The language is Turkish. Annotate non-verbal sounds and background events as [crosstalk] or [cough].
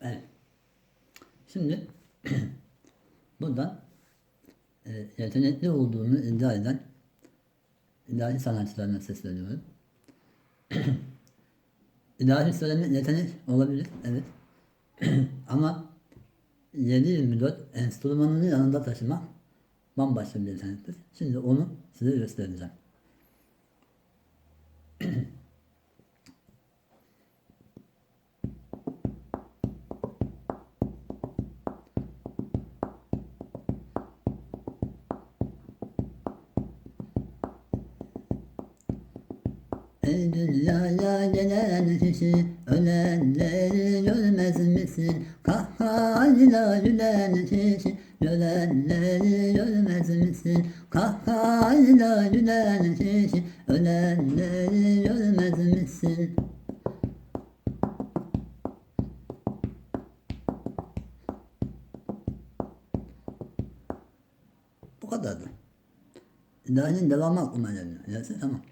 Evet. Şimdi [clears throat] buradan e, yetenekli olduğunu iddia eden ilahi sanatçılarına sesleniyorum. [clears throat] ilahi söylemek yetenek olabilir, evet. [clears throat] Ama 7-24 enstrümanını yanında taşımak bambaşka bir yetenektir. Şimdi onu size göstereceğim. Dünyaya gelen kişi ölenleri görmez misin? Kahkahayla gülen kişi ölenleri görmez misin? Kahkahayla gülen kişi ölenleri görmez misin? Bu kadardı. İlahinin devamı aklıma geliyor. Neyse tamam.